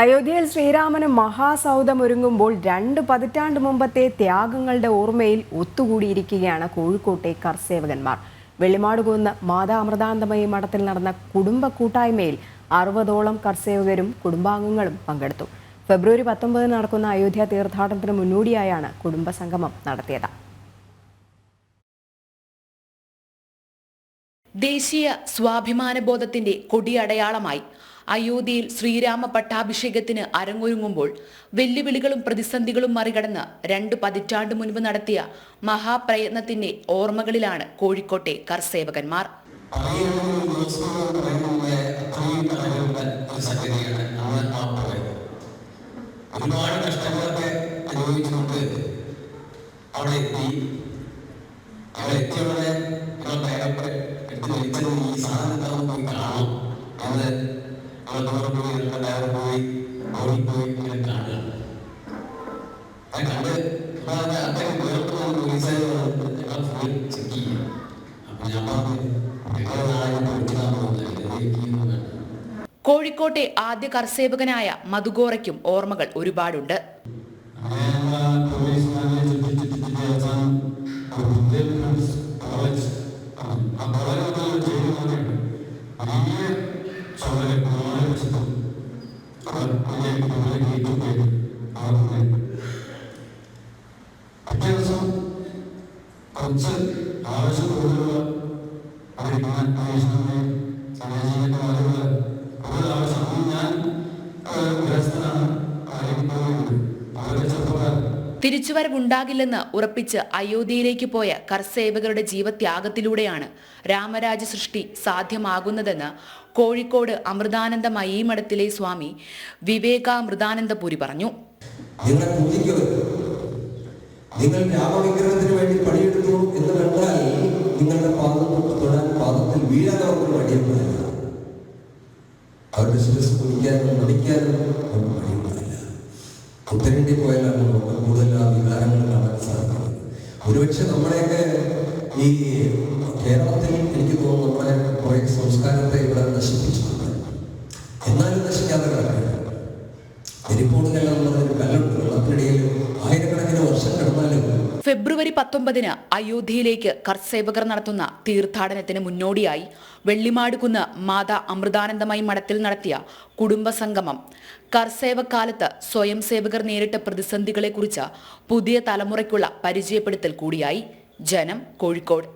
അയോധ്യയിൽ ശ്രീരാമന് മഹാസൗദമൊരുങ്ങുമ്പോൾ രണ്ട് പതിറ്റാണ്ട് മുമ്പത്തെ ത്യാഗങ്ങളുടെ ഓർമ്മയിൽ ഒത്തുകൂടിയിരിക്കുകയാണ് കോഴിക്കോട്ടെ കർസേവകന്മാർ. വെള്ളിമാടുകുന്ന് മാതാ അമൃതാന്തമയി മഠത്തിൽ നടന്ന കുടുംബ കൂട്ടായ്മയിൽ അറുപതോളം കർസേവകരും കുടുംബാംഗങ്ങളും പങ്കെടുത്തു. ഫെബ്രുവരി പത്തൊമ്പതിന് നടക്കുന്ന അയോധ്യ തീർത്ഥാടനത്തിന് മുന്നോടിയായാണ് കുടുംബസംഗമം നടത്തിയത്. ദേശീയ സ്വാഭിമാന സ്വാഭിമാനബോധത്തിന്റെ കൊടിയടയാളമായി അയോധ്യയിൽ ശ്രീരാമ പട്ടാഭിഷേകത്തിന് അരങ്ങൊരുങ്ങുമ്പോൾ വെല്ലുവിളികളും പ്രതിസന്ധികളും മറികടന്ന് രണ്ട് പതിറ്റാണ്ട് മുൻപ് നടത്തിയ മഹാപ്രയത്നത്തിന്റെ ഓർമ്മകളിലാണ് കോഴിക്കോട്ടെ കർസേവകന്മാർ. ഒരുപാട് കഷ്ടങ്ങളൊക്കെ അനുഭവിച്ചുകൊണ്ട് അവിടെ എത്തി. അവിടെ ഞങ്ങൾ അത്രയും ഞങ്ങൾ ചെക്ക് ചെയ്യും അപ്പൊ ഞാൻ പറഞ്ഞു കോഴിക്കോട്ടെ ആദ്യ കർസേവകനായ മധുഗോറയ്ക്കും ഓർമ്മകൾ ഒരുപാടുണ്ട്. കുറച്ച് ആവശ്യം കൂടുതലുള്ള അന്വേഷണമേ സാമാജിക കൂടുതൽ ആവശ്യം ഞാൻ ഗൃഹസ്ഥനാണ് അവരുടെ ചെറുപ്പക്കാർ. തിരിച്ചുവരവുണ്ടാകില്ലെന്ന് ഉറപ്പിച്ച് അയോധ്യയിലേക്ക് പോയ കർസേവകരുടെ ജീവത്യാഗത്തിലൂടെയാണ് രാമരാജ സൃഷ്ടി സാധ്യമാകുന്നതെന്ന് കോഴിക്കോട് അമൃതാനന്ദ മയീമഠത്തിലെ സ്വാമി വിവേകാമൃതാനന്ദപുരി പറഞ്ഞു. നിങ്ങൾ രാമവിഗ്രഹത്തിന് വേണ്ടി പണിയെടുത്തു എന്ന് കണ്ടാൽ നിങ്ങളുടെ പാദം തൊടാൻ പാദത്തിൽ വീഴാൻ അവർക്ക് മടിയൊന്നുമില്ല അവരുടെ കുടിക്കാനും മടിക്കാനും അവർക്ക് മടിയൊന്നുമില്ല ഉത്തരേണ്ടി പോയാലാണ് നമുക്ക് കൂടുതൽ ആ വികാരങ്ങൾ കാണാൻ സാധിക്കുന്നത്. ഒരുപക്ഷെ ഈ കേരളത്തിൽ എനിക്ക് തോന്നുന്നു നമ്മുടെ കുറെ സംസ്കാരത്തെ ഇവിടെ നശിപ്പിച്ചിട്ടുണ്ട്. എന്നാലും നശിക്കാതെ കിടക്കുകയാണ്. എരിപ്പോടുകെല്ലാം എന്നൊരു കല്ലുണ്ട് കിടന്നാലും ഫെബ്രുവരി പത്തൊമ്പതിന് അയോധ്യയിലേക്ക് കർസേവകർ നടത്തുന്ന തീർത്ഥാടനത്തിന് മുന്നോടിയായി വെള്ളിമാടുകുന്ന് മാതാ അമൃതാനന്ദമയി മഠത്തിൽ നടത്തിയ കുടുംബസംഗമം. കർസേവക്കാലത്ത് സ്വയം സേവകർ നേരിട്ട പ്രതിസന്ധികളെക്കുറിച്ച് പുതിയ തലമുറയ്ക്കുള്ള പരിചയപ്പെടുത്തൽ കൂടിയായി. ജനം കോഴിക്കോട്.